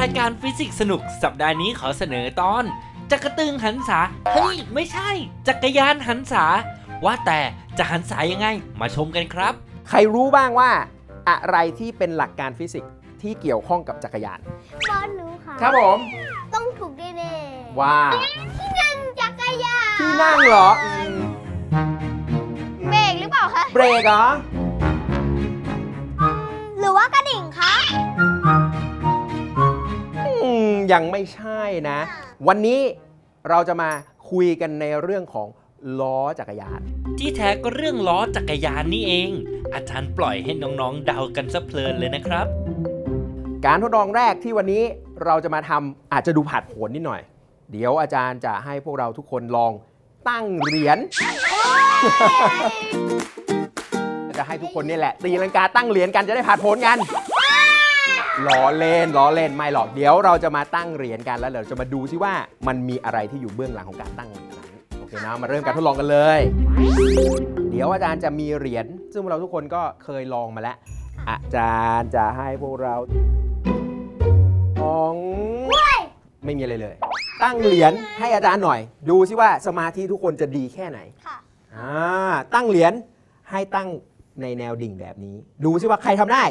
รายการฟิสิกส์สนุกสัปดาห์นี้ขอเสนอตอน จักรตึงหันษาเฮ้ยไม่ใช่ จักรยานหันษา ว่าแต่จะหันษายังไง มาชมกันครับ ใครรู้บ้างว่าอะไรที่เป็นหลักการฟิสิกส์ที่เกี่ยวข้องกับจักรยาน บอลรู้ค่ะครับผม ต้องถูกแน่ๆว่าที่นั่งจักรยานที่นั่งเหรออืมเบรกหรือเปล่าคะเบรกเหรอหรือว่ากระ ยังไม่ใช่นะ วันนี้เราจะมาคุยกันในเรื่องของล้อจักรยาน ที่แท้ก็เรื่องล้อจักรยานนี่เอง อาจารย์ปล่อยให้น้องๆเดากันซะเพลินเลยนะครับ การทดลองแรกที่วันนี้เราจะมาทำอาจจะดูผัดโผนนิดหน่อย เดี๋ยวอาจารย์จะให้พวกเราทุกคนลองตั้งเหรียญจะให้ทุกคนนี่แหละ ตีลังกาตั้งเหรียญกันจะได้ผัดโผนกัน ล้อเล่นล้อเล่นไม่หรอกเดี๋ยวเราจะมาตั้งเหรียญกันแล้วเดี๋ยวจะมาดูซิว่ามันมีอะไรที่อยู่เบื้องหลังของการตั้งเหรียญนั้นโอเคนะมาเริ่มการทดลองกันเลย เดี๋ยวอาจารย์จะมีเหรียญซึ่งพวกเราทุกคนก็เคยลองมาแล้ว อาจารย์จะให้พวกเราของไม่มีอะไรเลย ตั้งเหรียญให้อาจารย์หน่อย ดูซิว่าสมาธิทุกคนจะดีแค่ไหนค่ะอ่าตั้งเหรียญให้ตั้งในแนวดิ่งแบบนี้ ดูซิว่าใครทำได้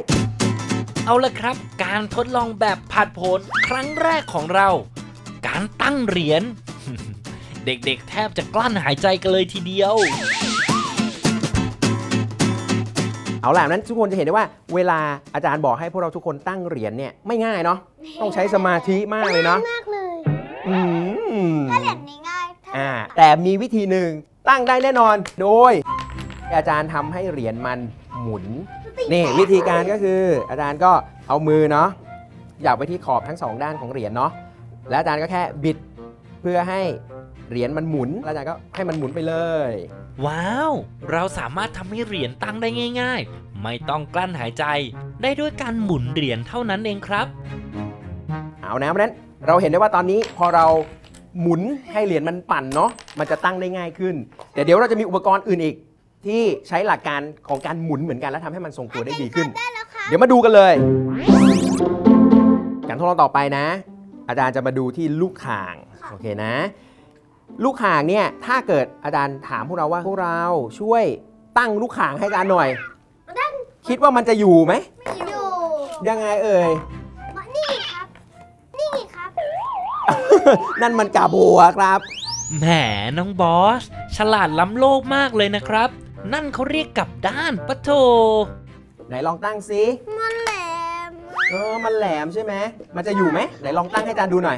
เอาละครับ การทดลองแบบผัดโผนครั้งแรกของเรา การตั้งเหรียญ เด็กๆ แทบจะกลั้นหายใจกันเลยทีเดียว เอาล่ะนั้นทุกคนจะเห็นได้ว่า เวลาอาจารย์บอกให้พวกเราทุกคนตั้งเหรียญเนี่ยไม่ง่ายเนาะต้องใช้สมาธิมากเลยเนาะมากเลยอืมถ้าเหรียญนี้ง่ายถ้าอ่าแต่มีวิธีหนึ่งตั้งได้แน่นอนโดย อาจารย์ทำให้เหรียญมันหมุน นี่วิธีการก็คืออาจารย์ก็เอามือเนาะอยากไปที่ขอบทั้งสองด้านของเหรียญเนาะแล้วอาจารย์ก็แค่บิดเพื่อให้เหรียญมันหมุนแล้วอาจารย์ก็ให้มันหมุนไปเลย ว้าว เราสามารถทำให้เหรียญตั้งได้ง่าย ๆ ไม่ต้องกลั้นหายใจ ได้ด้วยการหมุนเหรียญเท่านั้นเองครับ เอานะเพราะฉะนั้นเราเห็นได้ว่าตอนนี้พอเราหมุนให้เหรียญมันปั่นเนาะมันจะตั้งได้ง่ายขึ้น แต่เดี๋ยวเราจะมีอุปกรณ์อื่นอีก ที่ใช้หลักการของการหมุนเหมือนกันแล้วทำให้มันทรงตัวได้ดีขึ้นได้แล้วค่ะเดี๋ยวมาดูกันเลย การทดลองต่อไปนะ อาจารย์จะมาดูที่ลูกข่างโอเคนะ ลูกข่างเนี่ยถ้าเกิดอาจารย์ถามพวกเราว่าพวกเราช่วยตั้งลูกข่างให้อาจารย์หน่อย คิดว่ามันจะอยู่ไหมอยู่ยังไงเอ่ยนี่ครับ นี่ครับ นั่นมันกาบัวครับ แหมน้องบอส ฉลาดล้ำโลกมากเลยนะครับ นั่นเขาเรียกกลับด้านปะโถไหนลองตั้งซิมันแหลม เออ มันแหลมใช่ไหม มันจะอยู่ไหมไหนลองตั้งให้อาจารย์ดูหน่อย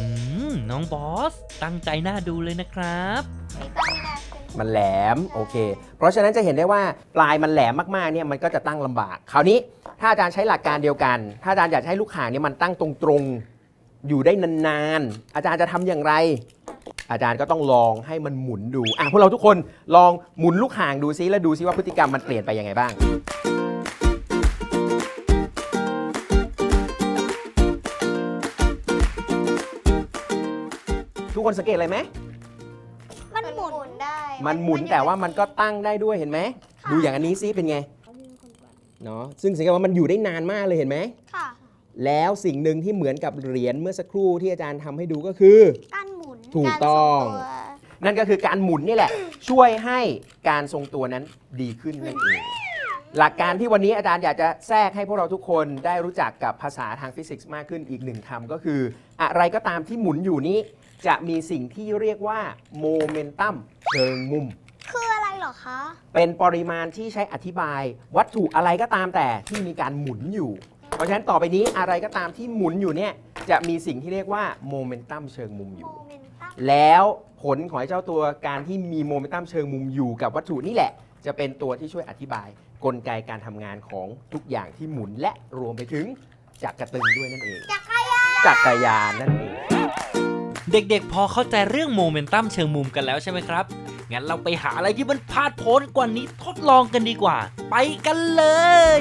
อืมน้องบอส ตั้งใจน่าดูเลยนะครับไม่ต้องไม่ได้ขึ้นมันแหลม โอเค เพราะฉะนั้นจะเห็นได้ว่าปลายมันแหลมมากๆ เนี่ยมันก็จะตั้งลำบาก คราวนี้ถ้าอาจารย์ใช้หลักการเดียวกัน ถ้าอาจารย์อยากจะให้ลูกข่างเนี่ยมันตั้งตรงๆ อยู่ได้นานๆ อาจารย์จะทำอย่างไร อาจารย์ก็ต้องลองให้มันหมุนดูอะพวกเราทุกคนลองหมุนลูกข่างดูซิแล้วดูซิว่าพฤติกรรมมันเปลี่ยนไปยังไงบ้างทุกคนสังเกตอะไรไหม มันหมุนได้ มันหมุนแต่ว่ามันก็ตั้งได้ด้วยเห็นไหม ดูอย่างอันนี้ซิเป็นไง เนาะซึ่งสังเกตว่ามันอยู่ได้นานมากเลยเห็นไหม ค่ะ แล้วสิ่งหนึ่งที่เหมือนกับเหรียญเมื่อสักครู่ที่อาจารย์ทำให้ดูก็คือการหมุน ถูกต้องารทรตัวนั่นก็คือการหมุนนี่แหละ ช่วยให้การทรงตัวนั้นดีขึ้นนั่นเอง หลักการที่วันนี้อาจารย์อยากจะแทรกให้พวกเราทุกคนได้รู้จักกับภาษาทางฟิสิกส์มากขึ้นอีกหนึ่งคำก็คือ อะไรก็ตามที่หมุนอยู่นี้ จะมีสิ่งที่เรียกว่าโมเมนตัมเชิงมุม คืออะไรเหรอคะ เป็นปริมาณที่ใช้อธิบาย วัตถุอะไรก็ตามแต่ที่มีการหมุนอยู่ เพราะฉะนั้นต่อไปนี้อะไรก็ตามที่หมุนอยู่เนี่ยจะมีสิ่งที่เรียกว่าโมเมนตัมเชิงมุมอโมยู่ เมนตัม แล้วผลของไอ้เจ้าตัวการที่มีโมเมนตัมเชิงมุมอยู่กับวัตถุนี่แหละ จะเป็นตัวที่ช่วยอธิบายกลไกการทำงานของทุกอย่างที่หมุนและรวมไปถึงจักรตึงด้วยนั่นเองจักรยานจักรยานนั่นเอง เด็กๆ พอเข้าใจเรื่องโมเมนตัมเชิงมุมกันแล้วใช่ไหมครับ งั้นเราไปหาอะไรที่มันพาดโผนกว่านี้ทดลองกันดีกว่า ไปกันเลย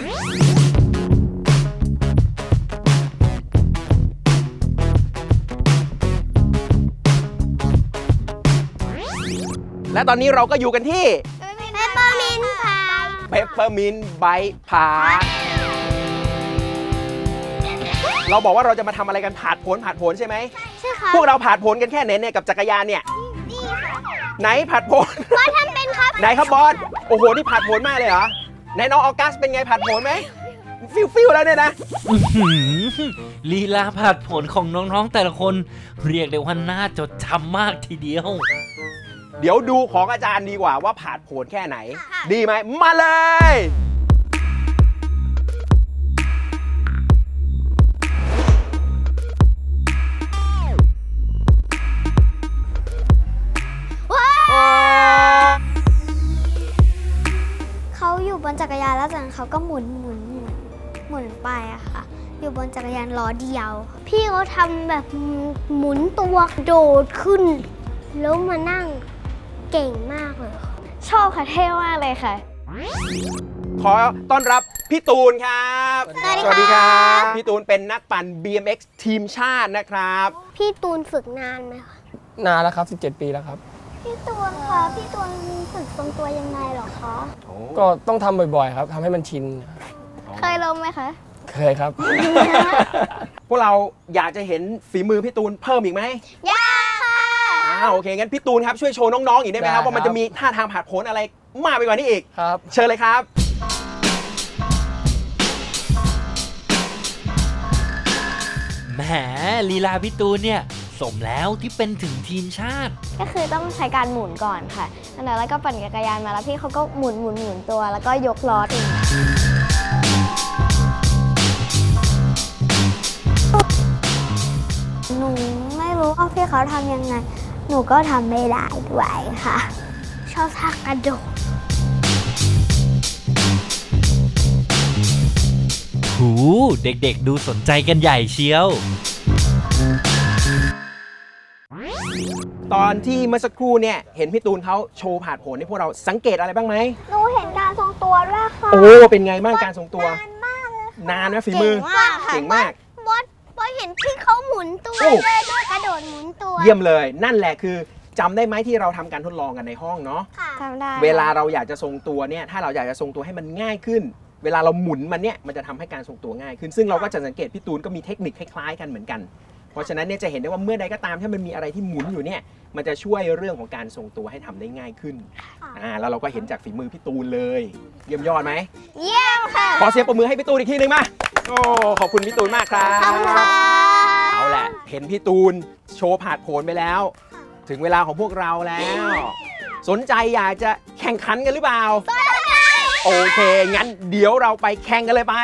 และตอนนี้เราก็อยู่กันที่เปปเปอร์มินต์พายเปปเปอร์มินไบพาร์เราบอกว่าเราจะมาทำอะไรกันผ่าดผลผ่าดผลใช่ไหมใช่ค่ะพวกเราผ่าดผลกันแค่ไหนเนี่ยกับจักรยานเนี่ยนี่ค่ะไหนผ่าดผลก็ทำเป็นครับไหนครับบอสโอ้โหนี่ผ่าดผลมากเลยเหรอไหนน้องออกัสเป็นไงผ่าดผลไหมฟิวฟิวๆแล้วเนี่ยนะอื้อหือลีลาผัดผลของน้องๆแต่ละคน เรียกได้ว่าน่าจดจำมากทีเดียว เดี๋ยวดูของอาจารย์ดีกว่าว่าผ่าดผลแค่ไหน ดีไหมมาเลยว้าวเขาอยู่บนจักรยานแล้วจากนั้นเขาก็หมุนหมุนหมุนหมุนไปอะค่ะ อยู่บนจักรยานล้อเดียว พี่เขาทำแบบหมุนตัวโดดขึ้น แล้วมานั่ง เก่งมากเลย ชอบค่ะเท่มากเลยค่ะ ขอต้อนรับพี่ตูนครับ สวัสดีครับ พี่ตูนเป็นนักปั่น BMX ทีมชาตินะครับ พี่ตูนฝึกนานไหมคะ นานแล้วครับ 17 ปีแล้วครับ พี่ตูนคะ พี่ตูนฝึกทรงตัวยังไงเหรอคะ ก็ต้องทำบ่อยๆ ครับทำให้มันชิน เคยลงไหมคะ เคยครับ พวกเราอยากจะเห็นฝีมือพี่ตูนเพิ่มอีกไหมยากค่ะอ่า โอเค งั้นพี่ตูนครับช่วยโชว์น้องๆอีกได้ไหมครับได้ครับ ว่ามันจะมีท่าทางผ่าดผลอะไรมากไปกว่านี้อีก ครับ เชิญเลยครับ แหมลีลาพี่ตูนเนี่ย สมแล้วที่เป็นถึงทีมชาติ ก็คือต้องใช้การหมุนก่อนค่ะแล้วก็ปั่นจักรยานมาแล้วพี่เขาก็หมุนหมุนหมุนตัว แล้วก็ยกล้อเองหนูไม่รู้ว่าพี่เขาทำยังไง หนูก็ทำไม่ได้ด้วยค่ะ ชอบท่ากระโดดหูเด็กๆดูสนใจกันใหญ่เชียว ตอนที่เมื่อสักครู่เนี่ย เห็นพี่ตูนเขาโชว์ผ่าดผลให้พวกเราสังเกตอะไรบ้างไหม หนูเห็นการทรงตัวด้วยค่ะ โอ้ เป็นไงบ้างการทรงตัว นานมากเลยค่ะนานไหมฝีมือ เก่งมากค่ะ เก่งมากบอสบอส เห็นพี่เขาหมุนตัวโอ้ด้วยด้วยกระโดดหมุนตัวเยี่ยมเลย นั่นแหละคือจำได้ไหมที่เราทำการทดลองกันในห้องเนาะ ค่ะ ทำได้เวลาเราอยากจะทรงตัวเนี่ย ถ้าเราอยากจะทรงตัวให้มันง่ายขึ้น เวลาเราหมุนมันเนี่ย มันจะทำให้การทรงตัวง่ายขึ้น ซึ่งเราก็จะสังเกตพี่ตูนก็มีเทคนิคคล้ายๆกันเหมือนกัน เพราะฉะนั้นเนี่ยจะเห็นได้ว่าเมื่อใดก็ตามถ้ามันมีอะไรที่หมุนอยู่เนี่ยมันจะช่วยเรื่องของการทรงตัวให้ทำได้ง่ายขึ้นอ่าแล้วเราก็เห็นจากฝีมือพี่ตูนเลย เยี่ยมยอดไหมเยี่ยมค่ะ ขอเสียงปรบมือให้พี่ตูนอีกทีหนึ่งมาโอ้ขอบคุณพี่ตูนมากครับขอบคุณค่ะเอาแหละเห็นพี่ตูนโชว์ผาดโผนไปแล้ว ถึงเวลาของพวกเราแล้ว สนใจอยากจะแข่งขันกันหรือเปล่า โอเค งั้นเดี๋ยวเราไปแข่งกันเลยไป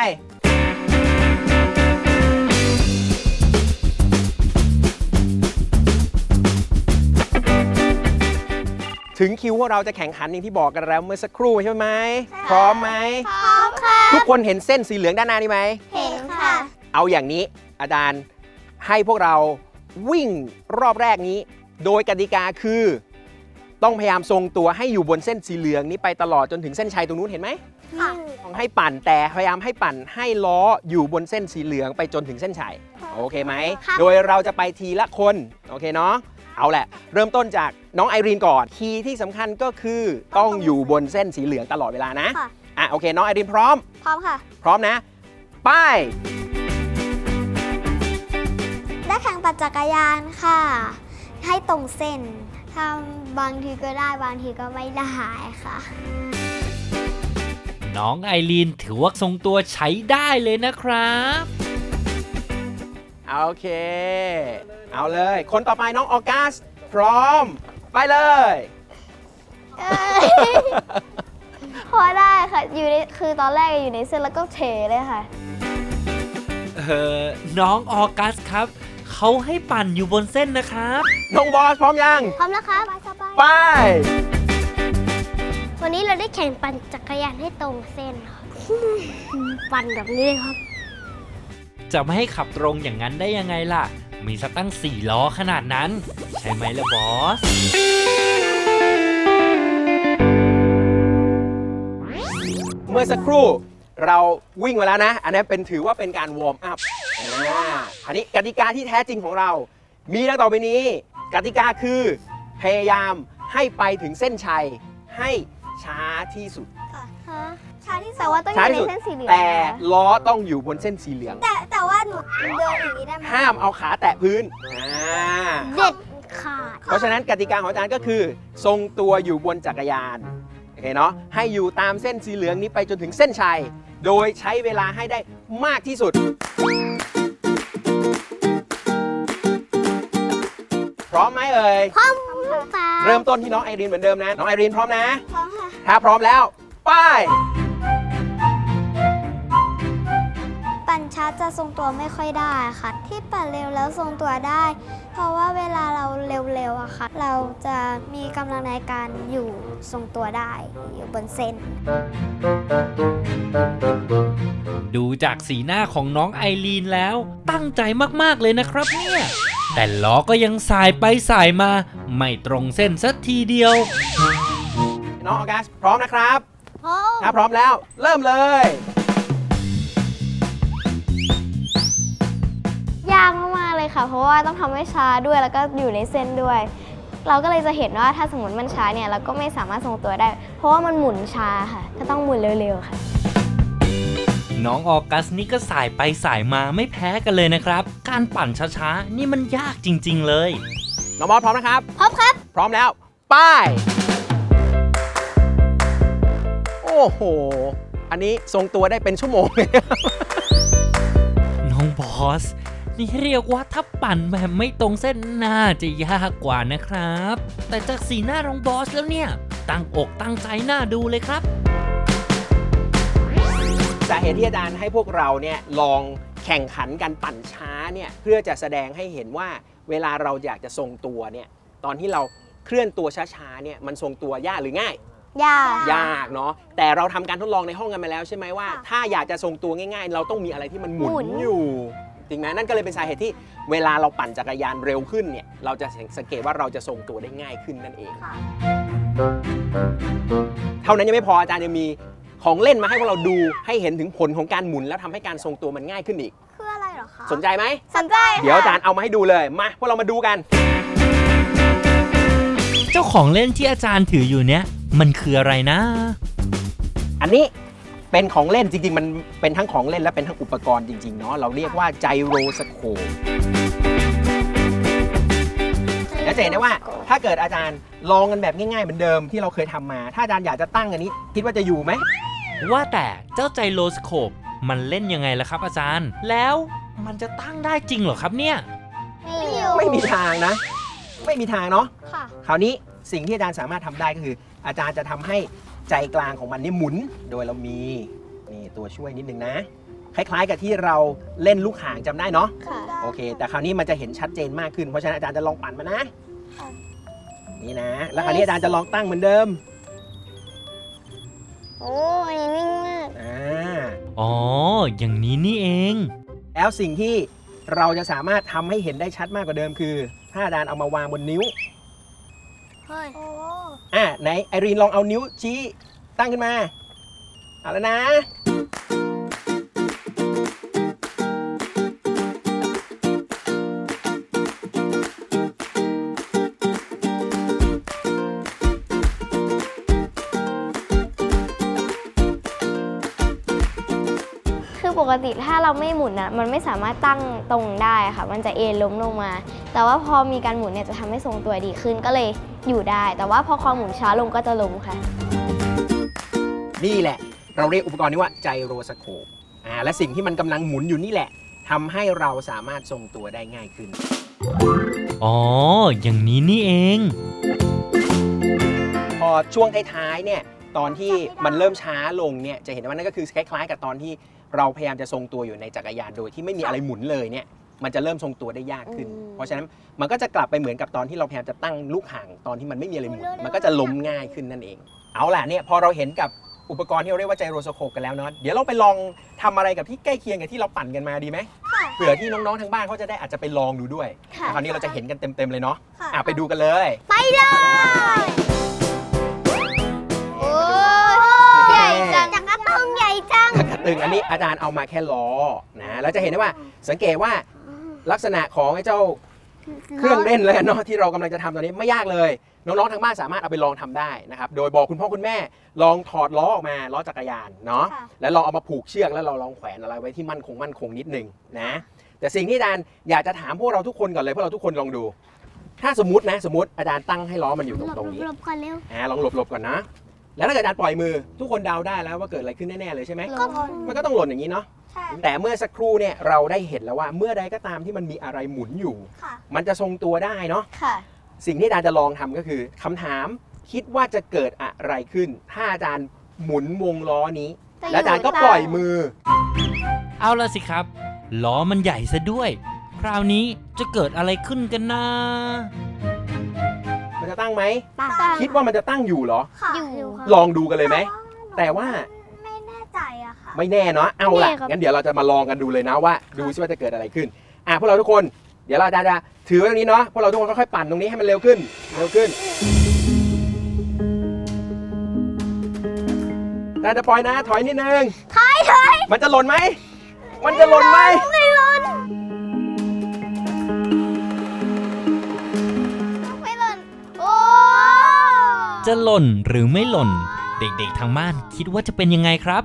ถึงคิวพวกเราจะแข่งขันอย่างที่บอกกันแล้วเมื่อสักครู่ใช่ไหมพร้อมไหมพร้อมค่ะทุกคนเห็นเส้นสีเหลืองด้านหน้านี่ไหมเห็นค่ะ เอาอย่างนี้อาจารย์ให้พวกเราวิ่งรอบแรกนี้ โดยกติกาคือ ต้องพยายามทรงตัวให้อยู่บนเส้นสีเหลืองนี้ไปตลอดจนถึงเส้นชัยตรงนู้นเห็นไหมค่ะต้องให้ปั่นแต่พยายามให้ปั่นให้ล้ออยู่บนเส้นสีเหลืองไปจนถึงเส้นชัยโอเคไหมครับโดยเราจะไปทีละคนโอเคเนาะ เอาแหละ เริ่มต้นจากน้องไอรีนก่อน คีย์ที่สำคัญก็คือต้องอยู่บนเส้นสีเหลืองตลอดเวลานะค่ะ อะโอเค น้องไอรีนพร้อม พร้อมค่ะ พร้อมนะ ไป ได้แข่งปั่นจักรยานค่ะ ให้ตรงเส้นทำบางทีก็ได้บางทีก็ไม่ได้ค่ะ น้องไอรีนถือว่าทรงตัวใช้ได้เลยนะครับ โอเค เอาเลย คนต่อไปน้องออกัส พร้อม ไปเลย พอได้ค่ะ อยู่ในคือตอนแรกอยู่ในเส้นแล้วก็เทเลยค่ะ เออน้องออกัสครับ เขาให้ปั่นอยู่บนเส้นนะครับ น้องบอสพร้อมยัง พร้อมแล้วครับสบายไปๆวันนี้เราได้แข่งปั่นจักรยานให้ตรงเส้นค่ะปั่นแบบนี้เลยครับ จะไม่ให้ขับตรงอย่างนั้นได้ยังไงล่ะ มีสักตั้งสี่ล้อขนาดนั้น ใช่ไหมล่ะบอส เมื่อสักครู่เราวิ่งมาแล้วนะ อันนี้เป็นถือว่าเป็นการวอร์มอัพอ่าอันนี้กติกาที่แท้จริงของเรา มีดังต่อไปนี้ กติกาคือพยายามให้ไปถึงเส้นชัยให้ช้าที่สุดฮะ ช้าที่สุดแต่ว่าต้องอช้ายู่ที่สุดในเส้นสีเหลืองแต่นะคะล้อต้องอยู่บนเส้นสีเหลือง แต่แต่ว่าหนูเดินอย่างนี้ได้ไหมห้ามเอาขาแตะพื้นอ่าเด็ดขาดเพราะฉะนั้นกติกาของอาจารย์ก็คือ ทรงตัวอยู่บนจักรยานโอเคเนาะให้อยู่ตามเส้นสีเหลืองนี้ไปจนถึงเส้นชัย โดยใช้เวลาให้ได้มากที่สุด พร้อมไหมเอ่ย พร้อมค่ะเริ่มต้นที่น้องไอรีนเหมือนเดิมนะ น้องไอรีนพร้อมนะ พร้อมค่ะ ถ้าพร้อมแล้ว ไป้า ช้าจะทรงตัวไม่ค่อยได้ค่ะ ที่ปั่นเร็วแล้วทรงตัวได้ เพราะว่าเวลาเราเร็วๆอะค่ะ เราจะมีกำลังในการอยู่ทรงตัวได้อยู่บนเส้น ดูจากสีหน้าของน้องไอรีนแล้ว ตั้งใจมากๆเลยนะครับเนี่ยแต่ล้อก็ยังสายไปสายมา ไม่ตรงเส้นสักทีเดียว น้องออกัสพร้อมนะครับ พร้อม ถ้าพร้อมแล้ว เริ่มเลยย เลยค่ะเพราะว่าต้องทำให้ช้าด้วยแล้วก็อยู่ในเส้นด้วย เราก็เลยจะเห็นว่าถ้าสมมติมันช้าเนี่ยเราก็ไม่สามารถทรงตัวได้ เพราะว่ามันหมุนช้าค่ะ ก็ต้องหมุนเร็วๆค่ะ น้องออกัสนี่ก็สายไปสายมาไม่แพ้กันเลยนะครับ การปั่นช้าๆนี่มันยากจริง ๆ เลย น้องมอสพร้อมนะครับ พร้อมครับ พร้อมแล้วป้ายโอ้โห อันนี้ทรงตัวได้เป็นชั่วโมงเลยน้องบอส นี่เรียกว่าถ้าปั่นแบบไม่ตรงเส้นน่าจะยากกว่านะครับ แต่จากสีหน้าน้องบอสแล้วเนี่ย ตั้งอกตั้งใจน่าดูเลยครับสาเหตุที่อาจารย์ให้พวกเราเนี่ยลองแข่งขันกันปั่นช้าเนี่ยเพื่อจะแสดงให้เห็นว่าเวลาเราอยากจะทรงตัวเนี่ยตอนที่เราเคลื่อนตัวช้าๆเนี่ยมันทรงตัวยากหรือง่ายยากยากเนาะแต่เราทำการทดลองในห้องกันมาแล้วใช่ไหมว่าค่ะถ้าอยากจะทรงตัวง่าย ๆ เราต้องมีอะไรที่มันหมุหมุนนอยู่ จริงไหมนั่นก็เลยเป็นสาเหตุที่เวลาเราปั่นจักรยานเร็วขึ้นเนี่ยเราจะสังเกตว่าเราจะทรงตัวได้ง่ายขึ้นนั่นเองค่ะเท่านั้นยังไม่พออาจารย์ยังมีของเล่นมาให้พวกเราดูให้เห็นถึงผลของการหมุน แล้วทำให้การทรงตัวมันง่ายขึ้นอีก คืออะไรเหรอคะสนใจไหม สนใจเดี๋ยวอาจารย์เอามาให้ดูเลย มาพวกเรามาดูกัน เจ้าของเล่นที่อาจารย์ถืออยู่เนี่ยมันคืออะไรนะ อันนี้ เป็นของเล่นจริงๆ มันเป็นทั้งของเล่นและเป็นทั้งอุปกรณ์จริงๆเนาะเราเรียกว่าไจโรสโคปแล้วจะเห็นได้ว่าถ้าเกิดอาจารย์ลองกันแบบง่ายๆ เหมือนเดิมที่เราเคยทำมา ถ้าอาจารย์อยากจะตั้งอันนี้ คิดว่าจะอยู่ไหม ว่าแต่เจ้าไจโรสโคปมันเล่นยังไงล่ะครับอาจารย์ แล้วมันจะตั้งได้จริงเหรอครับเนี่ย ไม่อยู่ไม่มีทางนะ ไม่มีทางเนาะค่ะคราวนี้สิ่งที่อาจารย์สามารถทำได้ก็คือ อาจารย์จะทำให้ ใจกลางของมันนี่หมุน โดยเรามีนี่ตัวช่วยนิดนึงนะ คล้ายๆกับที่เราเล่นลูกหางจำได้เนาะ ค่ะ โอเค แต่คราวนี้มันจะเห็นชัดเจนมากขึ้น เพราะฉะนั้นอาจารย์จะลองปั่นมานะ ค่ะ นี่นะ แล้วคราวนี้อาจารย์จะลองตั้งเหมือนเดิม โอ้ยนิ่งมาก อ่า อ๋อ อย่างนี้นี่เอง แล้วสิ่งที่เราจะสามารถทำให้เห็นได้ชัดมากกว่าเดิมคือ ถ้าอาจารย์เอามาวางบนนิ้ว เฮ้ย โอ้อะไหนไอรีนลองเอานิ้วชี้ตั้งขึ้นมา เอาแล้วนะ คือปกติถ้าเราไม่หมุนอะมันไม่สามารถตั้งตรงได้ค่ะ มันจะเอนล้มลงมา แต่ว่าพอมีการหมุนเนี่ยจะทำให้ทรงตัวดีขึ้นก็เลย อยู่ได้ แต่ว่าพอความหมุนช้าลงก็จะล้มค่ะ นี่แหละ เราเรียกอุปกรณ์นี้ว่าไจโรสโคปอ่าและสิ่งที่มันกำลังหมุนอยู่นี่แหละทำให้เราสามารถทรงตัวได้ง่ายขึ้น อ๋อ อย่างนี้นี่เอง พอช่วงท้ายๆเนี่ยตอนที่มันเริ่มช้าลงเนี่ยจะเห็นว่านั่นก็คือคล้ายๆ กับตอนที่เราพยายามจะทรงตัวอยู่ในจักรยานโดยที่ไม่มีอะไรหมุนเลยเนี่ย มันจะเริ่มทรงตัวได้ยากขึ้น อืม เพราะฉะนั้นมันก็จะกลับไปเหมือนกับตอนที่เราพยายามจะตั้งลูกห่างตอนที่มันไม่มีอะไรหมุนมันก็จะล้มง่ายขึ้นนั่นเอง เอาล่ะเนี่ยพอเราเห็นกับอุปกรณ์ที่เราเรียกว่าไจโรสโคปกันแล้วเนาะเดี๋ยวเราไปลองทำอะไรกับที่ใกล้เคียงกับที่เราปั่นกันมาดีไหมค่ะ เผื่อที่น้องๆทางบ้านเขาจะได้อาจจะไปลองดูด้วยค่ะ คราวนี้เราจะเห็นกันเต็มๆเลยเนาะค่ะอะไปดูกันเลย ไปเลย โอ้ใหญ่จังจักรตึงใหญ่จังกระตึงอันนี้อาจารย์เอามาแค่ล้อนะแล้วจะเห็นได้ว่าสังเกตว่า ลักษณะของไอ้เจ้าเครื่องเล่นเลยเนาะที่เรากำลังจะทำตอนนี้ไม่ยากเลย น้องๆทางบ้านสามารถเอาไปลองทำได้นะครับโดยบอกคุณพ่อคุณแม่ลองถอดล้อออกมาล้อจักรยานเนาะค่ะแล้วลองเอามาผูกเชือกแล้วเราลองแขวนอะไรไว้ที่มั่นคงมั่นคงนิดนึงนะแต่สิ่งที่อาจารย์อยากจะถามพวกเราทุกคนก่อนเลยพวกเราทุกคนลองดู ถ้าสมมตินะสมมติอาจารย์ตั้งให้ล้อมันอยู่ตรงตรงนี้หลบๆก่อนเร็วอ่าลองหลบๆก่อนนะแล้วถ้าเกิดอาจารย์ปล่อยมือทุกคนเดาได้แล้วว่าเกิดอะไรขึ้นแน่ๆเลยใช่ไหมก็มันก็ต้องหล่นอย่างนี้เนาะใช่ แต่เมื่อสักครู่เนี่ยเราได้เห็นแล้วว่าเมื่อใดก็ตามที่มันมีอะไรหมุนอยู่ค่ะมันจะทรงตัวได้เนาะค่ะสิ่งที่อาจารย์จะลองทำก็คือคำถามคิดว่าจะเกิดอะไรขึ้น ถ้าอาจารย์หมุนวงล้อนี้ แล้วอาจารย์ก็ปล่อยมือ เอาละสิครับ ล้อมันใหญ่ซะด้วย คราวนี้จะเกิดอะไรขึ้นกันนะมันจะตั้งไหมตั้งคิดว่ามันจะตั้งอยู่เหรอค่ะอยู่ ลองดูกันเลยไหม แต่ว่า ไม่แน่ใจอะค่ะ ไม่แน่เนาะเอาล่ะแน่ครับ งั้นเดี๋ยวเราจะมาลองกันดูเลยนะว่า ดูซิว่าจะเกิดอะไรขึ้น อะพวกเราทุกคนเดี๋ยวเราจะจะถือไว้ตรงนี้เนาะพวกเราทุกคนค่อยๆปั่นตรงนี้ให้มันเร็วขึ้นเร็วขึ้นแต่จะปล่อยนะ ถอยนิดนึงถอยถอยมันจะหล่นไหมมันจะหล่นไหม ไม่หล่นไม่หล่นโอ้จะหล่นหรือไม่หล่น เด็กๆทางบ้านคิดว่าจะเป็นยังไงครับ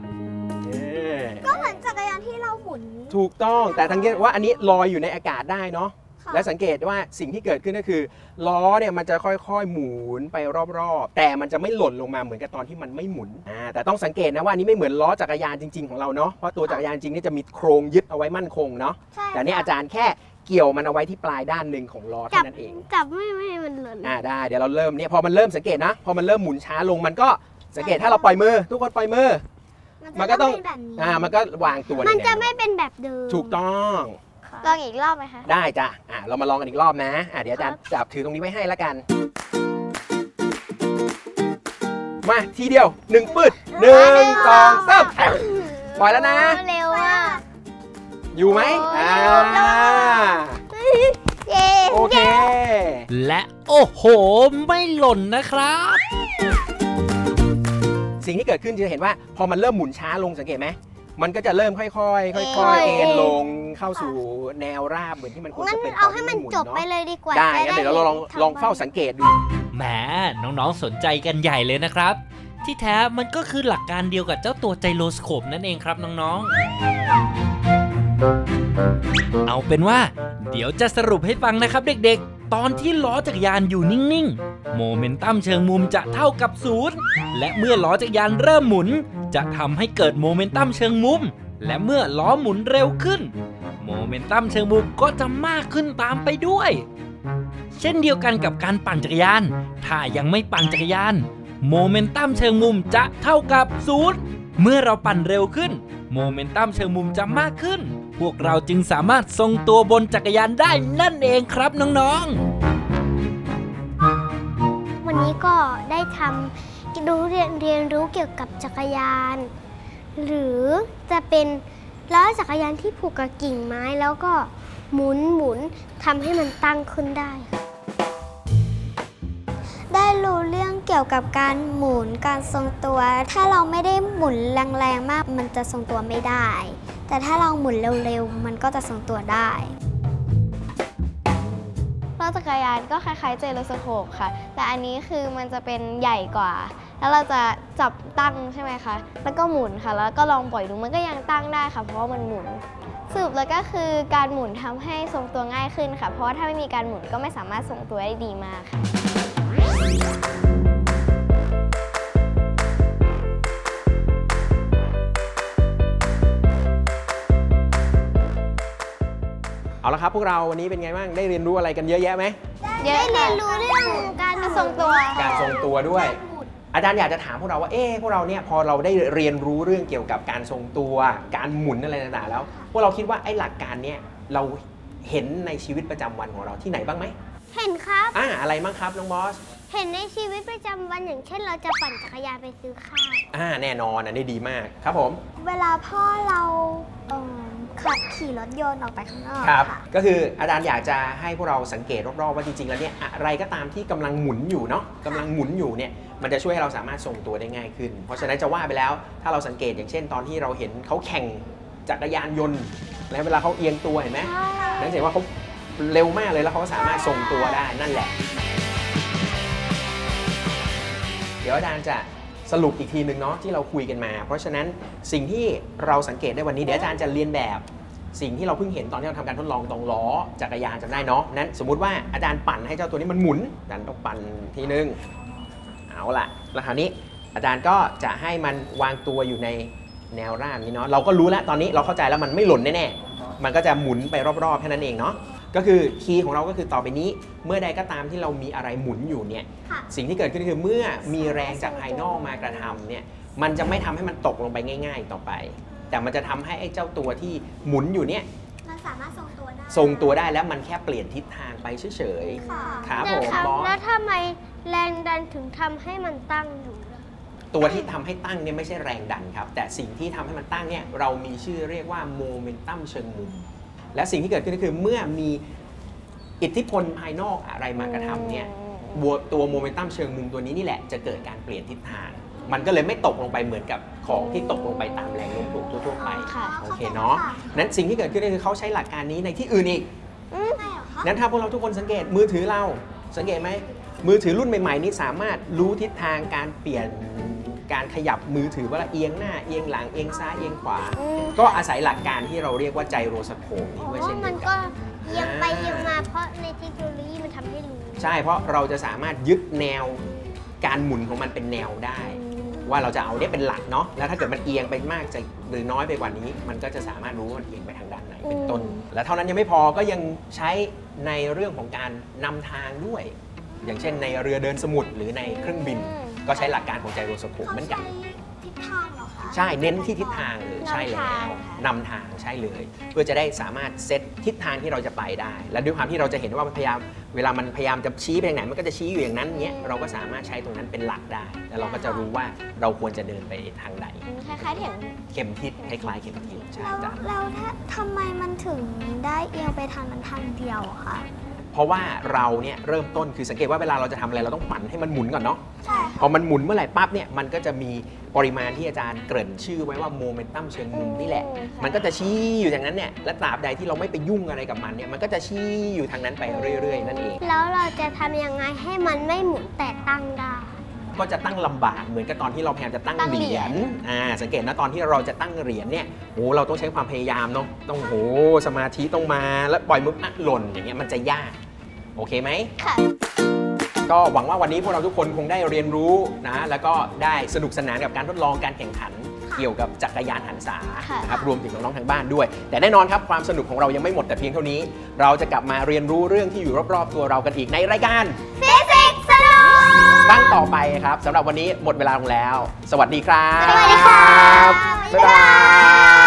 ถูกต้องแต่ทังเกตว่าอันนี้ลอยอยู่ในอากาศได้เนาะค่ะและสังเกตว่าสิ่งที่เกิดขึ้นก็คือ ล้อเนี่ยมันจะค่อยๆ หมุนไปรอบๆ แต่มันจะไม่หล่นลงมาเหมือนกับตอนที่มันไม่หมุนอ่าแต่ต้องสังเกตนะว่าอันนี้ไม่เหมือนล้อจักรยานจริงๆของเราเนาะเพราะตัวจักรยานจริงนี่จะมีโครงยึดเอาไว้มั่นคงเนาะใช่แต่นี่อาจารย์แค่เกี่ยวมันเอาไว้ที่ปลายด้านหนึ่งของล้อจัเท่าบนั้นเองจับไม่ไม่ให้มันหล่นอ่าได้เดี๋ยวเราเริ่มเนี่ยพอมันเริ่มสังเกตนะ พอมันเริ่มหมุนช้าลงมันก็สังเกตถ้าเราปล่อยมือ ทุกคนปล่อยมือ มันก็ต้องเป็นแบบนี้อ่ามันก็วางตัวในมันแนจะวไม่เป็นแบบเดิมถูกต้องลองอีกรอบไหมคะได้จ้ะอะเรามาลองกันอีกรอบนะอะเดี๋ยวอาจารย์จับถือตรงนี้ไว้ให้แล้วกัน มาทีเดียวหนึ่งปืดหนึ่งสองสามปล่อยแล้วนะเร็วอะอยู่ไหมโอ้ยอ่าเย้โอเค และโอ้โห ไม่หล่นนะครับ สิ่งที่เกิดขึ้นจะเห็นว่าพอมันเริ่มหมุนช้าลงสังเกตไหมมันก็จะเริ่มค่อยๆ ค่อยเอ็ๆนเอ็นลงเข้าสู่แนวราบเหมือนที่มันควรงั้นจะเป็นตเอาอนให้ที่มัมันนหมุนจบไปเนาะเลยดีกว่าได้จะงั้นเดี๋ยวเราลองห็นลองเฝ้าทำสังเกตดู แหมน้องๆสนใจกันใหญ่เลยนะครับ ที่แท้มันก็คือหลักการเดียวกับเจ้าตัวไจโรสโคปนั่นเองครับน้องๆ เอาเป็นว่า เดี๋ยวจะสรุปให้ฟังนะครับเด็กๆ ตอนที่ล้อจักรยานอยู่นิ่งๆ โมเมนตัมเชิงมุมจะเท่ากับศูนย์และเมื่อล้อจักรยานเริ่มหมุน จะทำให้เกิดโมเมนตัมเชิงมุม และเมื่อล้อหมุนเร็วขึ้น โมเมนตัมเชิงมุมก็จะมากขึ้นตามไปด้วย เช่นเดียวกันกับการปั่นจักรยาน ถ้ายังไม่ปั่นจักรยาน โมเมนตัมเชิงมุมจะเท่ากับศูนย์เมื่อเราปั่นเร็วขึ้น โมเมนตัมเชิงมุมจะมากขึ้น พวกเราจึงสามารถทรงตัวบนจักรยานได้นั่นเองครับน้องๆ วันนี้ก็ได้ทำรู้เรียนเรียนรู้เกี่ยวกับจักรยาน หรือจะเป็นล้อจักรยานที่ผูกกับกิ่งไม้แล้วก็หมุนหมุนทำให้มันตั้งขึ้นได้ค่ะได้รู้เรื่องเกี่ยวกับการหมุนการทรงตัว ถ้าเราไม่ได้หมุนแรงๆมาก มันจะทรงตัวไม่ได้ แต่ถ้าเราหมุนเร็วๆ มันก็จะทรงตัวได้ล้อจักรยานก็คล้ายๆเจโรสโคปค่ะ แต่อันนี้คือมันจะเป็นใหญ่กว่า แล้วเราจะจับตั้งใช่ไหมคะ แล้วก็หมุนค่ะ แล้วก็ลองปล่อยดูมันก็ยังตั้งได้ค่ะ เพราะว่ามันหมุนสรุปแล้วก็คือการหมุนทำให้ทรงตัวง่ายขึ้นค่ะ เพราะว่าถ้าไม่มีการหมุนก็ไม่สามารถทรงตัวได้ดีมากค่ะ เอาละครับพวกเราวันนี้เป็นไงบ้างได้เรียนรู้อะไรกันเยอะแยะไหมเยอะได้ค่ะเรียนรู้เรื่องการทรงตัว การทรงตัวด้วย อาจารย์อยากจะถามพวกเราว่าเอ๊ะพวกเราเนี่ยพอเราได้เรียนรู้เรื่องเกี่ยวกับการทรงตัว การหมุนอะไรต่างๆแล้ว พวกเราคิดว่าไอ้หลักการเนี่ยเราเห็นในชีวิตประจำวันของเราที่ไหนบ้างไหมเห็นครับอ่าอะไรบ้างครับน้องบอสเห็นในชีวิตประจำวันอย่างเช่น เราจะปั่นจักรยานไปซื้อข้าวอ่าแน่นอนอันนี้ดีมากครับผม เวลาพ่อเราเอิ่ม ขับขี่รถยนต์ออกไปข้างนอกครับ ค่ะ ก็คืออาจารย์อยากจะให้พวกเราสังเกตรอบๆว่าจริงๆแล้วเนี่ยอะไรก็ตามที่กำลังหมุนอยู่เนาะกำลังหมุนอยู่เนี่ยมันจะช่วยให้เราสามารถทรงตัวได้ง่ายขึ้น เพราะฉะนั้นจะว่าไปแล้วถ้าเราสังเกตอย่างเช่น ตอนที่เราเห็นเขาแข่งจักรยานยนต์แล้วเวลาเขาเอียงตัวเห็นไหมนั่นจะเห็นว่าเขาเร็วมากเลยแล้วเขาก็สามารถทรงตัวได้นั่นแหละ เดี๋ยวอาจารย์จะ สรุปอีกทีหนึ่งเนาะที่เราคุยกันมา เพราะฉะนั้นสิ่งที่เราสังเกตได้วันนี้เดี๋ยวอาจารย์จะเรียนแบบ สิ่งที่เราเพิ่งเห็นตอนที่เราทำการทดลองตรงล้อจักรยานจำได้เนาะนั้นสมมุติว่าอาจารย์ปั่นให้เจ้าตัวนี้มันหมุนอาจารย์ต้องปั่นทีนึงเอาล่ะแล้วคราวนี้อาจารย์ก็จะให้มันวางตัวอยู่ในแนวราบนี้เนาะเราก็รู้แล้วตอนนี้เราเข้าใจแล้วมันไม่หล่นแน่ๆมันก็จะหมุนไปรอบๆแค่นั้นเองเนาะ ก็คือคีย์ของเราก็คือต่อไปนี้ เมื่อใดก็ตามที่เรามีอะไรหมุนอยู่เนี่ยค่ะ สิ่งที่เกิดขึ้นคือเมื่อมีแรงจากภายนอกมากระทำเนี่ยมันจะไม่ทำให้มันตกลงไปง่าย ๆ ต่อไป แต่มันจะทำให้ไอ้เจ้าตัวที่หมุนอยู่เนี่ยมันสามารถทรงตัวได้ทรงตัวได้แล้วมันแค่เปลี่ยนทิศทางไปเฉยค่ะครับผมนะคะบอสแล้วทำไมแรงดันถึงทำให้มันตั้งอยู่ล่ะๆตัวที่ทำให้ตั้งเนี่ยไม่ใช่แรงดันครับ แต่สิ่งที่ทำให้มันตั้งเนี่ยเรามีชื่อเรียกว่าโมเมนตัมเชิงมุม และสิ่งที่เกิดขึ้นก็คือเมื่อมีอิทธิพลภายนอกอะไรมากระทำเนี่ยบวตัวโมเมนตัมเชิงมุมตัวนี้นี่แหละจะเกิดการเปลี่ยนทิศทาง มันก็เลยไม่ตกลงไปเหมือนกับของที่ตกลงไปตามแรงโน้มถ่วงทั่วๆไปค่ะโอเคเนาะนั้นสิ่งที่เกิดขึ้นก็คือเขาใช้หลักการนี้ในที่อื่นอีกไม่หรอคะนั้นถ้าพวกเราทุกคนสังเกตมือถือเราสังเกตไหมมือถือรุ่นใหม่ๆนี้สามารถรู้ทิศทางการเปลี่ยน การขยับมือถือว่าเอียงหน้าเอียงหลังเอียงซ้ายเอียงขวา อืม ก็อาศัยหลักการที่เราเรียกว่าไจโรสโคปนี้ด้วยเพเช่นราะเดีมัยนวก็กันเอียงไปเอียงมาเพราะในเทคโนโลยีมันทำให้รู้ใช่เพราะเราจะสามารถยึดแนวการหมุนของมันเป็นแนวได้ ว่าเราจะเอาเนี่ยเป็นหลักเนาะแล้วถ้าเกิดมันเอียงไปมากจะหรือน้อยไปกว่านี้ มันก็จะสามารถรู้ว่ามันเอียงไปทางด้านไหนเป็นต้นอืมและเท่านั้นยังไม่พอก็ยังใช้ในเรื่องของการนำทางด้วย อย่างเช่นในเรือเดินสมุทรหรือในเครื่องบิน ก็ใช้หลักการของไจโรสโคปเหมือนกันทิศทางเหรอคะใช่เน้นที่ทิศทางเลยใช่แล้วนำทางใช่เลย เพื่อจะได้สามารถเซตทิศทางที่เราจะไปได้ และด้วยความที่เราจะเห็นว่ามันพยายามเวลามันพยายามจะชี้ไปทางไหนมันก็จะชี้อยู่อย่างนั้นเนี้ยเราก็สามารถใช้ตรงนั้นเป็นหลักได้ แล้วเราก็จะรู้ว่าเราควรจะเดินไปทางไหนคล้ายๆเข็มเข็มทิศคล้ายๆเข็มทิศใช่แล้วจ้ะ แล้วถ้าทำไมมันถึงได้เอียงไปทางนั้นทางเดียวอะคะ เพราะว่าเราเนี่ยเริ่มต้นคือสังเกตว่าเวลาเราจะทำอะไรเราต้องปั่นให้มันหมุนก่อนเนาะใช่พอมันหมุนเมื่อไหร่ปั๊บเนี่ยมันก็จะมีปริมาณที่อาจารย์เกริ่นชื่อไว้ว่าโมเมนตัมเชิงมุมนี่แหละอืมค่ะมันก็จะชี้อยู่อย่างนั้นเนี่ยและตราบใดที่เราไม่ไปยุ่งอะไรกับมันเนี่ยมันก็จะชี้อยู่ทางนั้นไปเรื่อยๆนั่นเอง แล้วเราจะทำยังไงให้มันไม่หมุนแต่ตั้งได้ ก็จะตั้งลำบากเหมือนกับตอนที่เราพยายามจะตั้งตั้งเหเหรีรียยญ ญอ่าสังเกตนะตอนที่เราจะตั้งเหรียญเนี่ยโอ้เราต้องใช้ความพยายามเนาะต้องโหสมาธิต้องมาแล้วปล่อยมืออะหล่นอย่างเงี้ยมันจะยาก โอเคไหมค่ะ ก็หวังว่าวันนี้พวกเราทุกคนคงได้เรียนรู้นะ แล้วก็ได้สนุกสนานกับการทดลองการแข่งขันเกี่ยวกับจักรยานหันษาค่ะนะครับรวมถึงน้องๆทางบ้านด้วย แต่แน่นอนครับความสนุกของเรายังไม่หมดแต่เพียงเท่านี้ เราจะกลับมาเรียนรู้เรื่องที่อยู่รอบๆตัวเรากันอีกในรายการ ฟิสิกส์สนุก ครั้งต่อไปครับสำหรับวันนี้หมดเวลาลงแล้ว สวัสดีครับ สวัสดีค่ะบ๊ายบาย